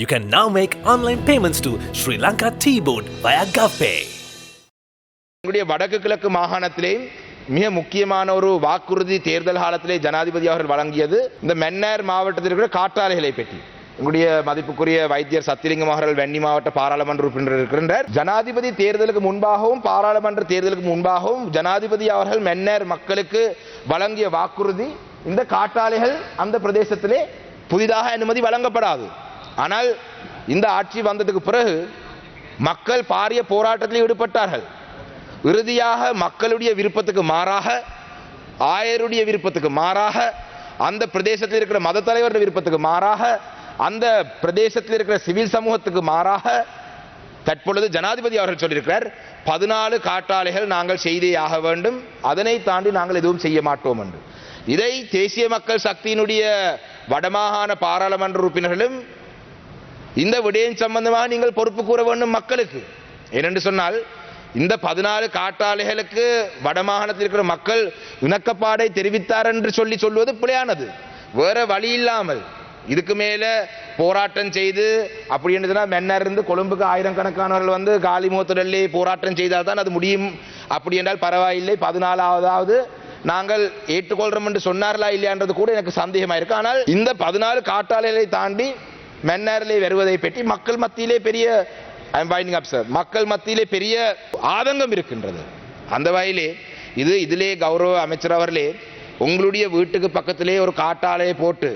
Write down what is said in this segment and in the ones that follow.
You can now make online payments to Sri Lanka Tea Board via GovPay. எங்களுடைய வடக்கு கிழக்கு மாகாணத்திலே மிக முக்கியமான ஒரு வாக்குறுதி தேர்தல் காலத்திலே ஜனாதிபதி அவர்கள் வழங்கியது இந்த மென்னர் மாவட்டத்தில் இருக்கிற காற்றாலைகளை பற்றி. எங்களுடைய மதிப்புக்குரிய வைத்தியர் சத்திலிங்கம் அவர்கள் வெண்ணி மாவட்ட பாராளுமன்ற உறுப்பினர் இருக்கின்றார். ஜனாதிபதி தேர்தலுக்கு முன்பாகவும் பாராளுமன்ற தேர்தலுக்கு முன்பாகவும் ஜனாதிபதி அவர்கள் மென்னர் மக்களுக்கு வழங்கிய வாக்குறுதி இந்த காற்றாலைகள் அந்த பிரதேசத்திலே புதிதாக அனுமதி வழங்கப்படாது. ஆனால் இந்த ஆட்சி வந்ததுக்கு பிறகு மக்கள் பாரிய போராட்டத்தில் ஈடுபட்டார்கள். இறுதியாக மக்களுடைய விருப்பத்துக்கு மாறாக ஆயருடைய விருப்பத்துக்கு மாறாக அந்த பிரதேசத்தில் இருக்கிற மத தலைவருடைய விருப்பத்துக்கு மாறாக அந்த பிரதேசத்தில் இருக்கிற சிவில் சமூகத்துக்கு மாறாக தற்பொழுது ஜனாதிபதி அவர்கள் சொல்லியிருக்கிறார் பதினாலு காற்றாலைகள் நாங்கள் செய்தே ஆக வேண்டும் அதனை தாண்டி நாங்கள் எதுவும் செய்ய மாட்டோம் என்று. இதை தேசிய மக்கள் சக்தியினுடைய வடமாகாண பாராளுமன்ற உறுப்பினர்களும் இந்த விடயம் சம்பந்தமாக நீங்கள் பொறுப்பு கூற வேண்டும் மக்களுக்கு. ஏனென்று சொன்னால் இந்த பதினாலு காட்டாளிகளுக்கு வடமாகாணத்தில் இருக்கிற மக்கள் இணக்கப்பாடை தெரிவித்தார் என்று சொல்லி சொல்வது பிழையானது. வேற வழி இல்லாமல் இதுக்கு மேல போராட்டம் செய்து அப்படி என்று சொன்னால் இருந்து கொழும்புக்கு ஆயிரக்கணக்கானவர்கள் வந்து காலிமுகத்திடலே போராட்டம் செய்தால் தான் அது முடியும். அப்படி என்றால் பரவாயில்லை பதினாலாவதாவது நாங்கள் ஏற்றுக்கொள்றோம் என்று சொன்னார்களா இல்லையான்றது கூட எனக்கு சந்தேகமாயிருக்கு. ஆனால் இந்த பதினாலு காட்டாளிகளை தாண்டி மன்னாரிலே வருவதை பற்றி மக்கள் மத்தியிலே பெரிய ஐம் அப் சார் மக்கள் மத்தியிலே பெரிய ஆதங்கம் இருக்கின்றது. அந்த வகையிலே இது இதிலே கௌரவ அமைச்சர் அவர்களே உங்களுடைய வீட்டுக்கு பக்கத்திலே ஒரு காட்டாலையை போட்டு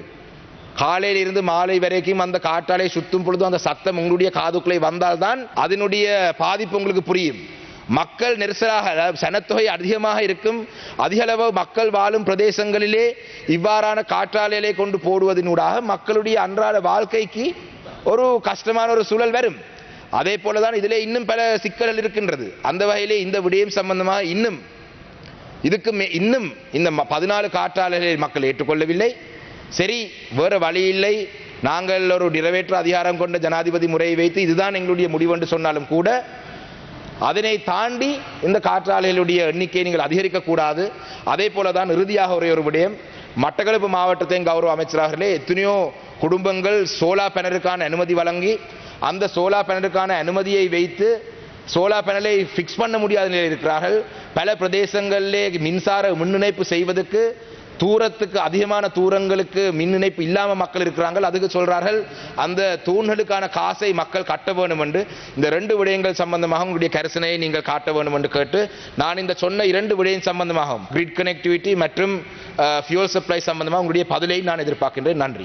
காலையில் இருந்து மாலை வரைக்கும் அந்த காட்டாலை சுத்தும் பொழுது அந்த சத்தம் உங்களுடைய காதுக்குள்ளே வந்தால்தான் அதனுடைய பாதிப்பு உங்களுக்கு புரியும். மக்கள் நெரிசலாக அதாவது சனத்தொகை அதிகமாக இருக்கும். அதிகளவு மக்கள் வாழும் பிரதேசங்களிலே இவ்வாறான காற்றாலைகளை கொண்டு போடுவதனூடாக மக்களுடைய அன்றாட வாழ்க்கைக்கு ஒரு கஷ்டமான ஒரு சூழல் வரும். அதே போல தான் இதிலே இன்னும் பல சிக்கல்கள் இருக்கின்றது. அந்த வகையிலே இந்த விடயம் சம்பந்தமாக இன்னும் இதுக்கு இன்னும் இந்த ம- பதினாலு காற்றாலைகளை மக்கள் ஏற்றுக்கொள்ளவில்லை. சரி வேறு வழி இல்லை. நாங்கள் ஒரு நிறைவேற்ற அதிகாரம் கொண்ட ஜனாதிபதி முறையை வைத்து இதுதான் எங்களுடைய முடிவு என்று சொன்னாலும் கூட அதனை தாண்டி இந்த காற்றாலைகளுடைய எண்ணிக்கையை நீங்கள் அதிகரிக்க கூடாது அதே போல தான் இறுதியாக ஒரே ஒரு விடயம். மட்டக்களப்பு மாவட்டத்தின் கௌரவ அமைச்சராகலே எத்தனையோ குடும்பங்கள் சோலா பேனலுக்கான அனுமதி வழங்கி அந்த சோலா பேனலுக்கான அனுமதியை வைத்து சோலா பேனலை ஃபிக்ஸ் பண்ண முடியாத நிலையில் இருக்கிறார்கள். பல பிரதேசங்களிலே மின்சார மின் இணைப்பு செய்வதற்கு தூரத்துக்கு அதிகமான தூரங்களுக்கு மின் இணைப்பு இல்லாமல் மக்கள் இருக்கிறார்கள். அதுக்கு சொல்கிறார்கள் அந்த தூண்களுக்கான காசை மக்கள் கட்ட வேண்டும் என்று. இந்த ரெண்டு விடயங்கள் சம்பந்தமாக உங்களுடைய கரிசனையை நீங்கள் காட்ட வேண்டும் என்று கேட்டு நான் இந்த சொன்ன இரண்டு விடயம் சம்பந்தமாகவும் கிரிட் கனெக்டிவிட்டி மற்றும் ஃபியூல் சப்ளை சம்பந்தமாக உங்களுடைய பதிலை நான் எதிர்பார்க்கின்றேன். நன்றி.